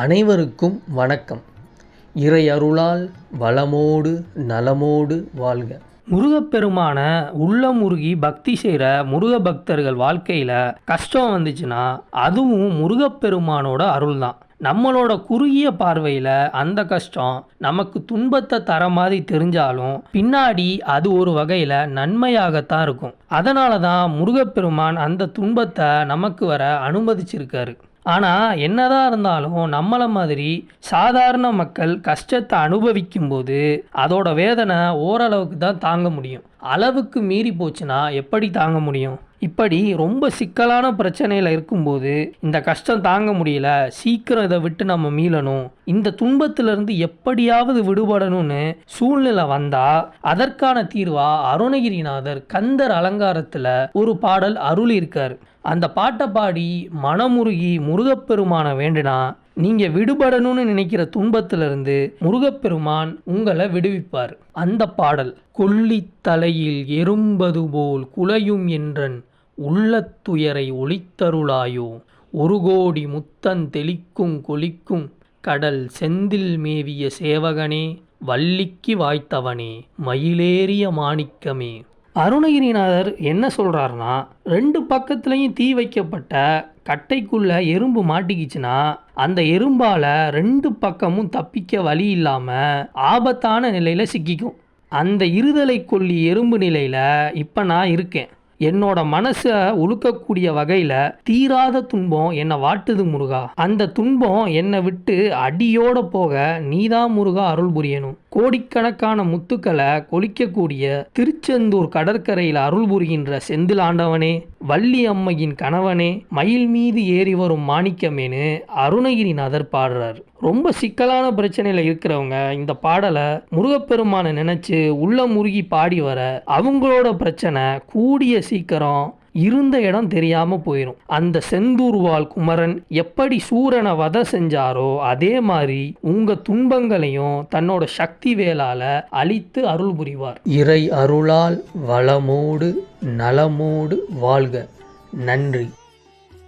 அனைவருக்கும் வணக்கம். இறை அருளால் வளமோடு நலமோடு வாழ்க. முருகப்பெருமான உள்ளம் முருகி பக்தி செய்கிற முருக பக்தர்கள் வாழ்க்கையில் கஷ்டம் வந்துச்சுன்னா அதுவும் முருகப்பெருமானோட அருள் தான் நம்மளோட குறுகிய பார்வையில் அந்த கஷ்டம் நமக்கு துன்பத்தை தர மாதிரி தெரிஞ்சாலும் பின்னாடி அது ஒரு வகையில் நன்மையாகத்தான் இருக்கும். அதனால தான் முருகப்பெருமான் அந்த துன்பத்தை நமக்கு வர அனுமதிச்சிருக்காரு. ஆனால் என்னதான் இருந்தாலும் நம்மளை மாதிரி சாதாரண மக்கள் கஷ்டத்தை அனுபவிக்கும் போது அதோட வேதனை ஓரளவுக்கு தான் தாங்க முடியும். அளவுக்கு மீறி போச்சுன்னா எப்படி தாங்க முடியும்? இப்படி ரொம்ப சிக்கலான பிரச்சனையில் இருக்கும்போது இந்த கஷ்டம் தாங்க முடியல. சீக்கிரம் இதை விட்டு நம்ம மீளணும். இந்த துன்பத்திலிருந்து எப்படியாவது விடுபடணும்னு சூழ்நிலை வந்தா அதற்கான தீர்வா அருணகிரிநாதர் கந்தர் அலங்காரத்தில் ஒரு பாடல் அருள் இருக்கார் அந்த பாட்டை பாடி மனமுருகி முருகப்பெருமான வேண்டுனா நீங்கள் விடுபடணும்னு நினைக்கிற துன்பத்திலிருந்து முருகப்பெருமான் உங்களை விடுவிப்பார். அந்த பாடல் கொல்லி தலையில் எறும்பது போல் குலையும் என்றன் உள்ளத்துயரை ஒளித்தருளாயோ? ஒரு கோடி முத்தன் தெளிக்கும் கொலிக்கும் கடல் செந்தில் மேவிய சேவகனே வள்ளிக்கு வாய்த்தவனே மயிலேறிய மாணிக்கமே. அருணகிரிநாதர் என்ன சொல்கிறாருன்னா ரெண்டு பக்கத்துலேயும் தீ வைக்கப்பட்ட கட்டைக்குள்ளே எறும்பு மாட்டிக்கிச்சுன்னா அந்த எறும்பால் ரெண்டு பக்கமும் தப்பிக்க வழி இல்லாமல் ஆபத்தான நிலையில் சிக்கிக்கும். அந்த இருதலை கொல்லி எறும்பு நிலையில் இப்போ நான் இருக்கேன். என்னோட மனசை உழுக்கக்கூடிய வகையில் தீராத துன்பம் என்னை வாட்டுது முருகா. அந்த துன்பம் என்னை விட்டு அடியோட போக நீதான் முருகா அருள் புரியணும். கோடிக்கணக்கான முத்துக்களை கொலிக்கக்கூடிய திருச்செந்தூர் கடற்கரையில் அருள் புரிகின்ற செந்தில் ஆண்டவனே வள்ளி அம்மையின் கணவனே மயில் மீது ஏறி வரும் மாணிக்கமேனு அருணகிரிநாதர் பாடுறார். ரொம்ப சிக்கலான பிரச்சனையில் இருக்கிறவங்க இந்த பாடலை முருகப்பெருமானை நினச்சி உள்ள முருகி பாடி வர அவங்களோட பிரச்சனை கூடிய சீக்கிரம் இருந்த இடம் தெரியாமல் போயிடும் அந்த செந்தூர்வாள் குமரன் எப்படி சூரனை வத செஞ்சாரோ அதே மாதிரி உங்கள் துன்பங்களையும் தன்னோட சக்தி வேலால அழித்து அருள் புரிவார். இறை அருளால் வளமோடு நலமோடு வாழ்க. நன்றி.